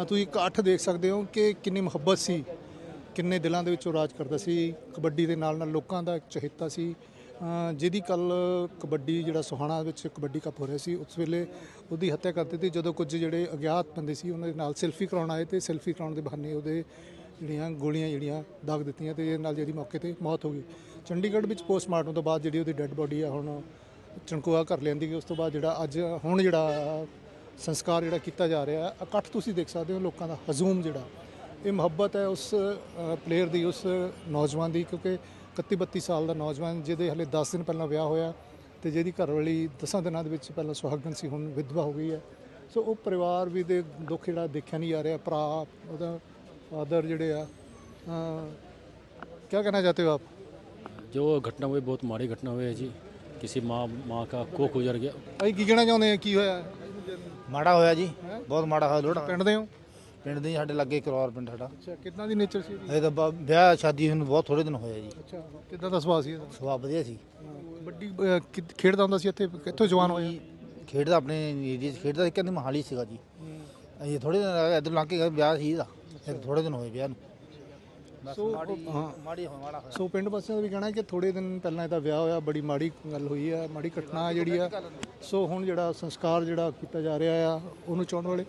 ਅ, ਤੁਸੀਂ ਇਕੱਠ ਦੇਖ ਸਕਦੇ ਹੋ ਕਿ ਕਿੰਨੀ ਮੁਹੱਬਤ ਸੀ ਕਿੰਨੇ ਦਿਲਾਂ ਦੇ ਵਿੱਚੋਂ ਰਾਜ ਕਰਦਾ ਸੀ ਕਬੱਡੀ ਦੇ ਨਾਲ ਨਾਲ ਲੋਕਾਂ ਦਾ ਇੱਕ ਚਹਿਤਾ ਸੀ। ਜਿਹਦੀ ਕੱਲ ਕਬੱਡੀ ਜਿਹੜਾ ਸੁਹਾਣਾ ਵਿੱਚ ਕਬੱਡੀ ਕੱਪ ਹੋ ਰਿਹਾ ਸੀ ਉਸ ਵੇਲੇ ਉਹਦੀ ਹੱਤਿਆ ਕਰ ਦਿੱਤੀ। ਜਦੋਂ ਕੁਝ ਜਿਹੜੇ ਅਗਿਆਤ ਬੰਦੇ ਸੀ ਉਹਨਾਂ ਦੇ ਨਾਲ ਸੈਲਫੀ ਕਰਾਉਣ ਆਏ ਤੇ ਸੈਲਫੀ ਕਰਾਉਣ ਦੇ ਬਹਾਨੇ ਉਹਦੇ ਜਿਹੜੀਆਂ ਗੋਲੀਆਂ ਜਿਹੜੀਆਂ ਦਾਗ ਦਿੱਤੀਆਂ ਤੇ ਇਹਦੇ ਨਾਲ ਜਿਹੜੀ ਮੌਕੇ ਤੇ ਮੌਤ ਹੋ ਗਈ। ਚੰਡੀਗੜ੍ਹ ਵਿੱਚ ਪੋਸਟਮਾਰਟਮ ਤੋਂ ਬਾਅਦ ਜਿਹੜੀ ਉਹਦੀ ਡੈੱਡ ਬੋਡੀ ਆ ਹੁਣ ਚਣਕੋਆ ਕਰ ਲੈਂਦੀ ਗਈ ਉਸ ਤੋਂ ਬਾਅਦ ਜਿਹੜਾ ਅੱਜ ਹੁਣ ਜਿਹੜਾ ਸੰਸਕਾਰ ਜਿਹੜਾ ਕੀਤਾ ਜਾ ਰਿਹਾ ਹੈ ਇਕੱਠ ਤੁਸੀਂ ਦੇਖ ਸਕਦੇ ਹੋ ਲੋਕਾਂ ਦਾ ਹਜ਼ੂਮ ਜਿਹੜਾ ਇਹ ਮੁਹੱਬਤ ਹੈ ਉਸ ਪਲੇਅਰ ਦੀ ਉਸ ਨੌਜਵਾਨ ਦੀ ਕਿਉਂਕਿ 31 32 ਸਾਲ ਦਾ ਨੌਜਵਾਨ ਜਿਹਦੇ ਹਲੇ 10 ਦਿਨ ਪਹਿਲਾਂ ਵਿਆਹ ਹੋਇਆ ਤੇ ਜਿਹਦੀ ਘਰਵਾਲੀ 10 ਦਿਨਾਂ ਦੇ ਵਿੱਚ ਪਹਿਲਾਂ ਸੁਹਾਗਣ ਸੀ ਹੁਣ ਵਿਧਵਾ ਹੋ ਗਈ ਹੈ ਸੋ ਉਹ ਪਰਿਵਾਰ ਵੀ ਦੇ ਦੁੱਖ ਜਿਹੜਾ ਦੇਖਿਆ ਨਹੀਂ ਜਾ ਰਿਹਾ ਭਰਾ ਉਹਦਾ ਫਾਦਰ ਜਿਹੜੇ ਆ ਕੀ ਕਹਿਣਾ ਚਾਹਤੇ ਹੋ ਆਪ जो घटना हुई बहुत माड़ी घटना हुई है जी किसी माँ माँ का कोख गुजर गया ਭਾਈ ਕੀ ਕਹਿਣਾ ਚਾਹੁੰਦੇ ਆ ਕੀ ਹੋਇਆ ਮਾੜਾ ਹੋਇਆ ਜੀ ਬਹੁਤ ਮਾੜਾ ਹੋਇਆ ਲੋੜਾ। ਪਿੰਡ ਦੇ ਹੋ? ਪਿੰਡ ਦੇ ਸਾਡੇ ਲੱਗੇ ਕਰੌਰ ਪਿੰਡ ਸਾਡਾ। ਅੱਛਾ ਕਿੰਨਾ ਦੀ ਨੇਚਰ ਸੀ ਇਹਦੀ? ਇਹ ਤਾਂ ਬ- ਵਿਆਹ ਸ਼ਾਦੀ ਨੂੰ ਬਹੁਤ ਥੋੜੇ ਦਿਨ ਹੋਇਆ ਜੀ। ਅੱਛਾ ਕਿੱਦਾਂ ਦਾ ਸੁਭਾਅ ਸੀ ਇਹਦਾ? ਸੁਭਾਅ ਵਧੀਆ ਸੀ। ਅਹ, ਕਿ- ਖੇਡਦਾ ਹੁੰਦਾ ਸੀ ਇੱਥੇ ਕਿੱਥੋਂ ਜਵਾਨ ਹੋਇਆ? ਖੇਡਦਾ ਆਪਣੇ ਏਰੀਆ 'ਚ ਖੇਡਦਾ ਸੀ ਕਹਿੰਦੇ ਮਹਾਲੀ ਸੀਗਾ ਜੀ। ਇਹ ਥੋੜੇ ਦਿਨ ਇਧਰ ਲੰਘ ਕੇ ਵਿਆਹ ਸੀ ਇਹਦਾ। ਇਹ ਥੋੜੇ ਦਿਨ ਹੋਏ ਵਿਆਹ ਨੂੰ। ਸੋ, ਮਾੜੀ ਹਾਂ। ਮਾੜੀ ਹੋਇਆ ਮਾੜਾ ਹੋਇਆ। ਸੋ ਪਿੰਡ ਵਾਸੀਆਂ ਦਾ ਵੀ ਕਹਿਣਾ ਹੈ ਕਿ ਥੋੜੇ ਦਿਨ ਪਹਿਲਾਂ ਇਹਦਾ ਵਿਆਹ ਹੋਇਆ ਬੜੀ ਮਾੜੀ ਗੱਲ ਹੋਈ ਹੈ ਮਾੜੀ ਘਟਨਾ ਜਿਹੜੀ ਆ। ਸੋ ਹੁਣ ਜਿਹੜਾ ਸੰਸਕਾਰ ਜਿਹੜਾ ਕੀਤਾ ਜਾ ਰਿਹਾ ਆ ਉਹਨੂੰ ਚਾਹਣ ਵਾਲੇ।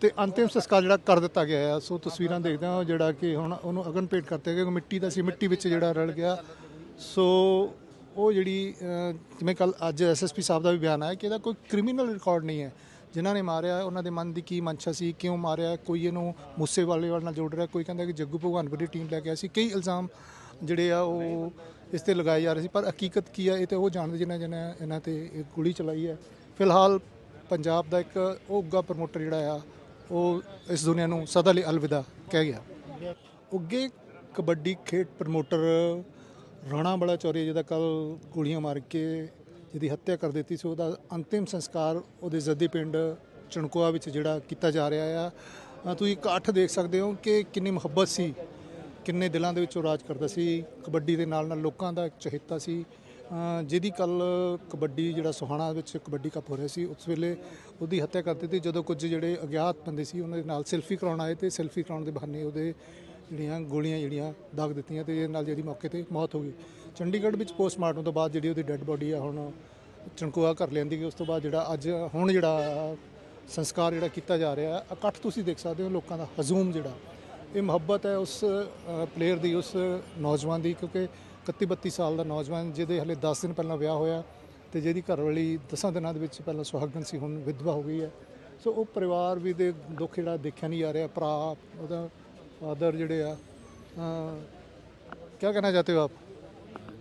ਤੇ ਅੰਤਿਮ ਸੰਸਕਾਰ ਜਿਹੜਾ ਕਰ ਦਿੱਤਾ ਗਿਆ ਆ ਸੋ ਤਸਵੀਰਾਂ ਦੇਖਦੇ ਹਾਂ ਜਿਹੜਾ ਕਿ ਹੁਣ ਉਹਨੂੰ ਅਗਨ ਭੇਟ ਕਰਤੇ ਗਏ ਮਿੱਟੀ ਦਾ ਸੀ ਮਿੱਟੀ ਵਿੱਚ ਜਿਹੜਾ ਰਲ ਗਿਆ। ਸੋ ਉਹ ਜਿਹੜੀ ਜਿਵੇਂ ਕੱਲ ਅੱਜ ਐਸਐਸਪੀ ਸਾਹਿਬ ਦਾ ਵੀ ਬਿਆਨ ਆਇਆ ਕਿ ਇਹਦਾ ਕੋਈ ਕ੍ਰਿਮੀਨਲ ਰਿਕਾਰਡ ਨਹੀਂ ਹੈ। ਜਿਨ੍ਹਾਂ ਨੇ ਮਾਰਿਆ, ਉਹਨਾਂ ਦੇ ਮਨ ਦੀ ਕੀ ਮਨਸ਼ਾ ਸੀ, ਕਿਉਂ ਮਾਰਿਆ, ਕੋਈ ਇਹਨੂੰ ਮੂਸੇ ਵਾਲੇ ਨਾਲ ਜੋੜ ਰਿਹਾ, ਕੋਈ ਕਹਿੰਦਾ ਕਿ ਜੱਗੂ ਭਗਵਾਨਪੁਰ ਦੀ ਟੀਮ ਲੈ ਕੇ ਆਇਆ ਸੀ। ਕਈ ਇਲਜ਼ਾਮ ਜਿਹੜੇ ਆ, ਉਹ ਇਸ ਤੇ ਲਗਾਏ ਜਾ ਰਹੇ ਸੀ, ਪਰ ਹਕੀਕਤ ਕੀ ਆ, ਇਹ ਤੇ ਉਹ ਜਾਣਦੇ ਜਿਨ੍ਹਾਂ ਜਿਨ੍ਹਾਂ, ਇਹਨਾਂ ਤੇ ਗੋਲੀ ਚਲਾਈ ਹੈ। ਫਿਲਹਾਲ ਪੰਜਾਬ ਦਾ ਇੱਕ ਉਹ ਉੱਗਾ ਪ੍ਰਮੋਟਰ ਜਿਹੜਾ ਆ, ਉਹ ਇਸ ਦੁਨੀਆ ਨੂੰ ਸਦਾ ਲਈ ਅਲਵਿਦਾ ਕਹਿ ਗਿਆ। ਉੱਗੇ ਕਬੱਡੀ ਖੇਡ ਪ੍ਰਮੋਟਰ ਰਾਣਾ ਬੜਾ ਚੌਰੀ ਜਿਹਦਾ ਕੱਲ ਗੋਲੀਆਂ ਮਾਰ ਕੇ ਜਿਹਦੀ ਹੱਤਿਆ ਕਰ ਦਿੱਤੀ ਸੀ, ਉਹਦਾ ਅੰਤਿਮ ਸੰਸਕਾਰ ਉਹਦੇ ਜੱਦੀ ਪਿੰਡ ਚਣਕੋਆ ਵਿੱਚ ਜਿਹੜਾ ਕੀਤਾ ਜਾ ਰਿਹਾ ਆ। ਤੁਸੀਂ ਇਕੱਠ ਦੇਖ ਸਕਦੇ ਹੋ ਕਿ ਕਿੰਨੀ ਮੁਹੱਬਤ ਸੀ, ਕਿੰਨੇ ਦਿਲਾਂ ਦੇ ਵਿੱਚੋਂ ਰਾਜ ਕਰਦਾ ਸੀ। ਕਬੱਡੀ ਦੇ ਨਾਲ ਨਾਲ ਲੋਕਾਂ ਦਾ ਇੱਕ ਚਹਿਤਾ ਸੀ। ਜਿਹਦੀ ਕੱਲ ਕਬੱਡੀ ਜਿਹੜਾ ਸੁਹਾਣਾ ਵਿੱਚ ਕਬੱਡੀ ਕੱਪ ਹੋ ਰਿਹਾ ਸੀ, ਉਸ ਵੇਲੇ ਉਹਦੀ ਹੱਤਿਆ ਕਰ ਦਿੱਤੀ। ਜਦੋਂ ਕੁਝ ਜਿਹੜੇ ਅਗਿਆਤ ਬੰਦੇ ਸੀ, ਉਹਨਾਂ ਦੇ ਨਾਲ ਸੈਲਫੀ ਕਰਾਉਣ ਆਏ ਤੇ ਸੈਲਫੀ ਕਰਾਉਣ ਦੇ ਬਹਾਨੇ ਉਹਦੇ ਜਿਹੜੀਆਂ ਗੋਲੀਆਂ ਜਿਹੜੀਆਂ ਦਾਗ ਦਿੱਤੀਆਂ ਤੇ ਇਹਦੇ ਨਾਲ ਜਿਹੜੀ ਮੌਕੇ ਤੇ ਮੌਤ ਹੋ ਗਈ। ਚੰਡੀਗੜ੍ਹ ਵਿੱਚ ਪੋਸਟਮਾਰਟਮ ਤੋਂ ਬਾਅਦ ਜਿਹੜੀ ਉਹਦੀ ਡੈੱਡ ਬੋਡੀ ਆ, ਹੁਣ ਚਣਕੋਆ ਕਰ ਲੈਂਦੀ ਗਈ, ਉਸ ਤੋਂ ਬਾਅਦ ਜਿਹੜਾ ਅੱਜ ਹੁਣ ਜਿਹੜਾ ਸੰਸਕਾਰ ਜਿਹੜਾ ਕੀਤਾ ਜਾ ਰਿਹਾ ਹੈ ਇਕੱਠ ਤੁਸੀਂ ਦੇਖ ਸਕਦੇ ਹੋ ਲੋਕਾਂ ਦਾ ਹਜ਼ੂਮ ਜਿਹੜਾ। ਇਹ ਮੁਹੱਬਤ ਹੈ ਉਸ ਪਲੇਅਰ ਦੀ, ਉਸ ਨੌਜਵਾਨ ਦੀ, ਕਿਉਂਕਿ 31 32 ਸਾਲ ਦਾ ਨੌਜਵਾਨ, ਜਿਹਦੇ ਹਲੇ 10 ਦਿਨ ਪਹਿਲਾਂ ਵਿਆਹ ਹੋਇਆ ਤੇ ਜਿਹਦੀ ਘਰਵਾਲੀ 10 ਦਿਨਾਂ ਦੇ ਵਿੱਚ ਪਹਿਲਾਂ ਸੁਹਾਗਣ ਸੀ, ਹੁਣ ਵਿਧਵਾ ਹੋ ਗਈ ਹੈ। ਸੋ ਉਹ ਪਰਿਵਾਰ ਵੀ ਦੇ ਦੁੱਖ ਜਿਹੜਾ ਦੇਖਿਆ ਨਹੀਂ ਜਾ ਰਿਹਾ, ਭਰਾ, ਉਹਦਾ ਫਾਦਰ ਜਿਹੜੇ ਆ ਕੀ ਕਹਿਣਾ ਚਾਹਤੇ ਹੋ ਆਪ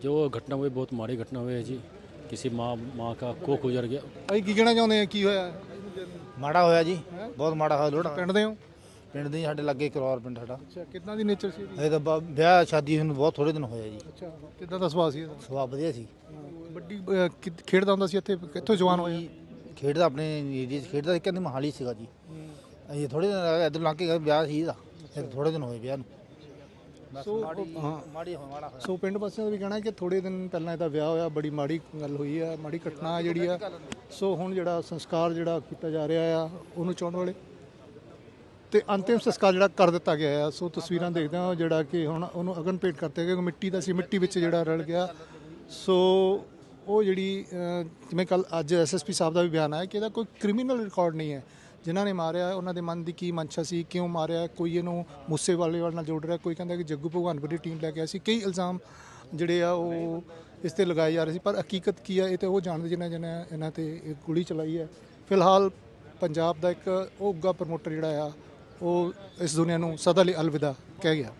जो घटना हुई बहुत माड़ी घटना हुई है जी किसी माँ माँ का कोख गुजर गया ਭਾਈ ਕੀ ਕਹਿਣਾ ਚਾਹੁੰਦੇ ਆ ਕੀ ਹੋਇਆ ਮਾੜਾ ਹੋਇਆ ਜੀ ਬਹੁਤ ਮਾੜਾ ਹੋਇਆ ਲੋੜਾ ਪਿੰਡ ਦੇ ਹੋ ਪਿੰਡ ਦੇ ਸਾਡੇ ਲੱਗੇ ਕਰੌਰ ਪਿੰਡ ਸਾਡਾ ਅੱਛਾ ਕਿੰਨਾ ਦੀ ਨੇਚਰ ਸੀ ਇਹਦੀ? ਇਹ ਤਾਂ ਬ- ਵਿਆਹ ਸ਼ਾਦੀ ਨੂੰ ਬਹੁਤ ਥੋੜੇ ਦਿਨ ਹੋਇਆ ਜੀ ਅੱਛਾ ਕਿੱਦਾਂ ਦਾ ਸੁਭਾਅ ਸੀ ਇਹਦਾ ਸੁਭਾਅ ਵਧੀਆ ਸੀ ਕਬੱਡੀ ਅਹ, ਕਿ- ਖੇਡਦਾ ਹੁੰਦਾ ਸੀ ਇੱਥੇ ਕਿੱਥੋਂ ਜਵਾਨ ਹੋਇਆ ਖੇਡਦਾ ਆਪਣੇ ਏਰੀਆ 'ਚ ਖੇਡਦਾ ਸੀ ਕਹਿੰਦੇ ਮਹਾਲੀ ਸੀਗਾ ਜੀ ਇਹ ਥੋੜੇ ਦਿਨ ਇਧਰ ਲੰਘ ਕੇ ਗਿਆ ਵਿਆਹ ਸੀ ਇਹਦਾ ਇਹ ਥੋੜੇ ਦਿਨ ਹੋਏ ਵਿਆਹ ਨੂੰ। ਬਸ ਸੋ, ਮਾੜੀ ਹਾਂ। ਮਾੜੀ ਹੋਇਆ ਮਾੜਾ ਹੋਇਆ। ਸੋ ਪਿੰਡ ਵਾਸੀਆਂ ਦਾ ਵੀ ਕਹਿਣਾ ਹੈ ਕਿ ਥੋੜੇ ਦਿਨ ਪਹਿਲਾਂ ਇਹਦਾ ਵਿਆਹ ਹੋਇਆ ਬੜੀ ਮਾੜੀ ਗੱਲ ਹੋਈ ਹੈ ਮਾੜੀ ਘਟਨਾ ਹੈ ਜਿਹੜੀ ਆ। ਸੋ ਹੁਣ ਜਿਹੜਾ ਸੰਸਕਾਰ ਜਿਹੜਾ ਕੀਤਾ ਜਾ ਰਿਹਾ ਆ ਉਹਨੂੰ ਚਾਹਣ ਵਾਲੇ। ਤੇ ਅੰਤਿਮ ਸੰਸਕਾਰ ਜਿਹੜਾ ਕਰ ਦਿੱਤਾ ਗਿਆ ਆ ਸੋ ਤਸਵੀਰਾਂ ਦੇਖਦੇ ਹਾਂ ਜਿਹੜਾ ਕਿ ਹੁਣ ਉਹਨੂੰ ਅਗਨ ਭੇਟ ਕਰਤੇ ਗਏ ਮਿੱਟੀ ਦਾ ਸੀ ਮਿੱਟੀ ਵਿੱਚ ਜਿਹੜਾ ਰਲ ਗਿਆ। ਸੋ ਉਹ ਜਿਹੜੀ ਅਹ, ਜਿਵੇਂ ਕੱਲ ਅੱਜ ਐਸਐਸਪੀ ਸਾਹਿਬ ਦਾ ਵੀ ਬਿਆਨ ਆਇਆ ਕਿ ਇਹਦਾ ਕੋਈ ਕ੍ਰਿਮੀਨਲ ਰਿਕਾਰਡ ਨਹੀਂ ਹੈ। ਜਿਨ੍ਹਾਂ ਨੇ ਮਾਰਿਆ, ਉਹਨਾਂ ਦੇ ਮਨ ਦੀ ਕੀ ਮਨਸ਼ਾ ਸੀ, ਕਿਉਂ ਮਾਰਿਆ, ਕੋਈ ਇਹਨੂੰ ਮੂਸੇ ਵਾਲੇ ਨਾਲ ਜੋੜ ਰਿਹਾ, ਕੋਈ ਕਹਿੰਦਾ ਕਿ ਜੱਗੂ ਭਗਵਾਨਪੁਰ ਦੀ ਟੀਮ ਲੈ ਕੇ ਆਇਆ ਸੀ। ਕਈ ਇਲਜ਼ਾਮ ਜਿਹੜੇ ਆ, ਉਹ ਇਸ ਤੇ ਲਗਾਏ ਜਾ ਰਹੇ ਸੀ, ਪਰ ਹਕੀਕਤ ਕੀ ਆ, ਇਹ ਤੇ ਉਹ ਜਾਣਦੇ ਜਿਨ੍ਹਾਂ ਜਿਨ੍ਹਾਂ ਇਹਨਾਂ ਤੇ ਗੋਲੀ ਚਲਾਈ ਹੈ। ਫਿਲਹਾਲ ਪੰਜਾਬ ਦਾ ਇੱਕ ਉਹ ਉੱਗਾ ਪ੍ਰਮੋਟਰ ਜਿਹੜਾ ਆ, ਉਹ ਇਸ ਦੁਨੀਆ ਨੂੰ ਸਦਾ ਲਈ ਅਲਵਿਦਾ ਕਹਿ ਗਿਆ।